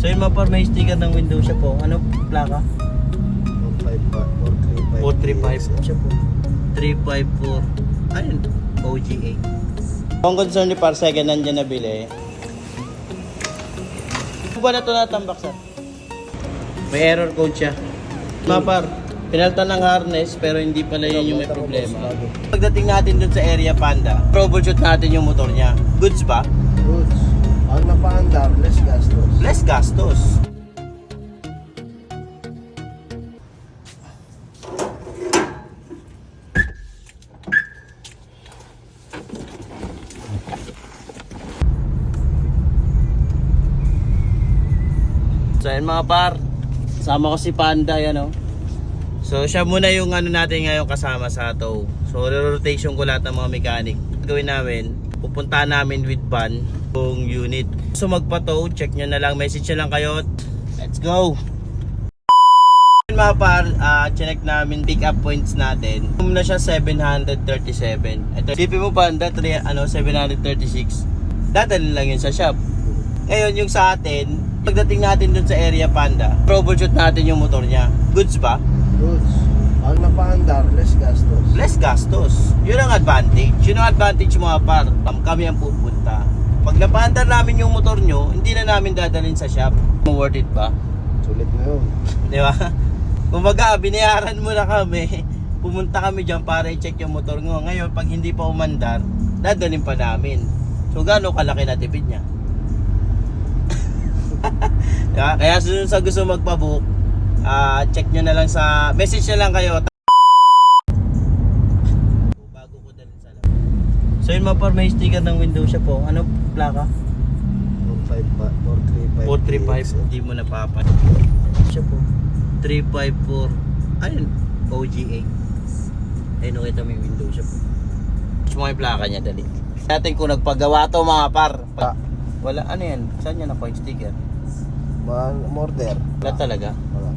So yun mga par, may sticker ng window siya po. Ano plaka? 435 siya po. 354. Ayun, OGA. Kung concern ni par, second hand dyan nabili. Ano ba na ito natambak sir? May error code siya. Mga par, pinaltan ng harness pero hindi pala yun yung may problema. Pagdating natin dun sa area panda, troubleshoot natin yung motor niya. Goods ba? Goods. Ang napaandar, less gastos. So yun mga par, kasama ko si Panda yan oh. So siya muna yung ano natin ngayon kasama sa tow. So rotation ko lahat ng mga mechanic. Gawin namin, pupunta namin with van yung unit. So magpa-tow, check nyo na lang, message nyo lang kayo. Let's go! Mga par, ah, check namin pick up points natin. Kung na siya 737. Ito, BP mo Panda, 3, ano, 736. Dadalhin lang yun sa shop. Ngayon, yung sa atin, pagdating natin dun sa area Panda, troubleshoot natin yung motor niya. Goods ba? Goods. Ang napaandar, less gastos. less gastos. Yun ang advantage. Yun ang advantage mga par. Kam- Kami ang pupunta. Pag napaandar namin yung motor nyo, hindi na namin dadalhin sa shop. Worth it ba? Sulit na yun. Di ba? Kumbaga, binayaran mo na kami. Pumunta kami dyan para i-check yung motor mo. Ngayon, pag hindi pa umandar, dadalhin pa namin. So, gaano kalaki na tipid niya? Diba? Kaya sa gusto magpabook, ah check nyo na lang sa, message na lang kayo. Bago ko dalhin sa loob. So yun mga par, may sticker ng window siya po. Ano plaka? 435. 435. Hindi mo napapan. Siya po. 354. Ayun. OGA. Ayun, nakita mo yung window siya po. Gusto mo yung plaka niya, dali. Natin kung nagpagawa to mga par. Pag, wala, ano yan? Saan niya nakuha yung sticker? Mga order. Wala talaga. Wala.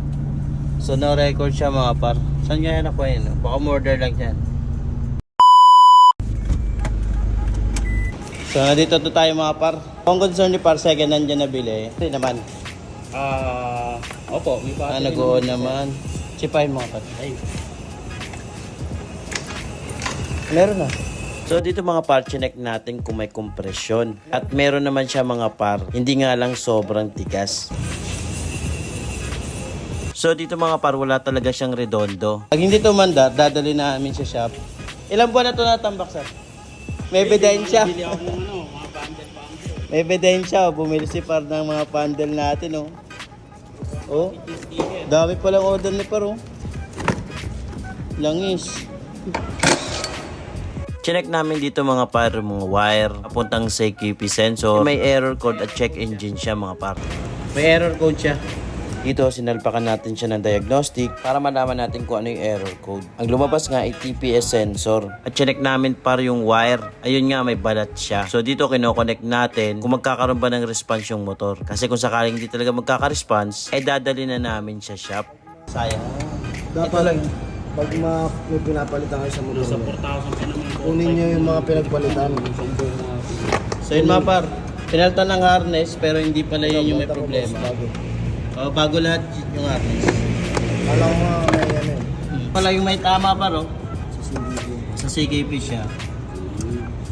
So no record siya mga par. Saan niya yan nakuha yun? Baka murder lang yan. So nandito to tayo mga par. Kung concern ni par, second hand dyan nabili. Hindi naman. Ah, opo, may Ah, battery nag-on naman. naman. Sipahin mga par. Ay. Meron na. So dito mga par, chinek natin kung may kompresyon. At meron naman siya mga par. Hindi nga lang sobrang tigas. So dito mga par, wala talaga siyang redondo. Pag hindi tumanda, dadali namin sa shop. Ilang buwan na ito natambak sir? May ebidensya. Ano. May ebidensya. Bumili si par ng mga bundle natin oh. Oh. Dami palang order ni Paro. Langis. Chinek namin dito mga par, mga wire, papuntang sa QP sensor. May error code at check engine siya mga par. May error code siya. Dito, sinalpakan natin siya ng diagnostic para malaman natin kung ano yung error code. Ang lumabas nga ay TPS sensor. At chinek namin par yung wire. Ayun nga, may balat siya. So dito, kinoconnect natin kung magkakaroon ba ng response yung motor. Kasi kung sakaling hindi talaga magkaka-response, ay dadali na namin sa shop. Sayang. Dapat pag ma may pinapalitan kayo sa motor Nasa niyo, 4,000 pa naman kunin nyo yung mga pinagpalitan. So yun mga par, pinaltan ng harness pero hindi pala yun yung may ko, problema. boss, bago. Oh, bago lahat yung harness. Kala ko may ano eh. Pala yung may tama pa ro, Sa CBD. sa CKP siya.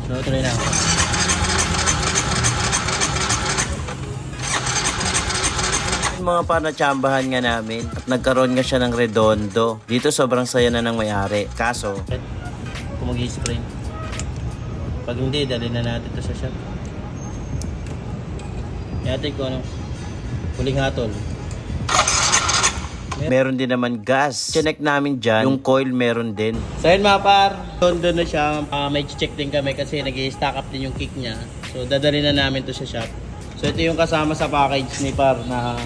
So try na. Yung mga par na tsambahan nga namin at nagkaroon nga siya ng redondo. Dito sobrang saya na ng may-ari. Kaso, kung mag-spray. Pag hindi, dali na natin to sa shop. Yatin ko ano, huling hatol. Meron din naman gas. Chinek namin dyan. Yung coil meron din. So yun mga par. Doon na siya. Ah, may check din kami kasi nag stack up din yung kick niya. So dadali na namin to sa shop. So ito yung kasama sa package ni par na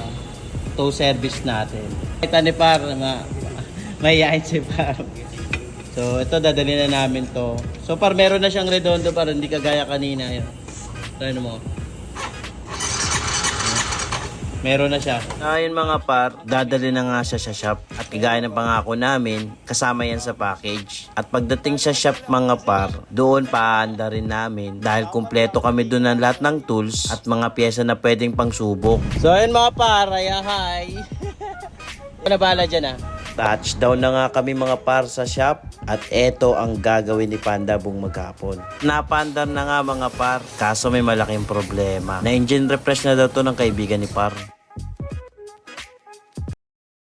tow service natin. Kita ni par na mayayain si par. So ito dadali na namin to. So par meron na siyang redondo par hindi kagaya kanina. Yun. Try mo. Meron na siya. Ayun mga par, dadali na nga siya sa shop. At kagaya ng pangako namin, kasama yan sa package. At pagdating sa shop mga par, doon paanda rin namin. Dahil kumpleto kami doon ng lahat ng tools at mga pyesa na pwedeng pangsubok. So ayun mga par, ay hi! Wala bala dyan ah. Touchdown na nga kami mga par sa shop at eto ang gagawin ni Panda buong maghapon. Napandar na nga mga par, kaso may malaking problema. Na engine refresh na daw to ng kaibigan ni par.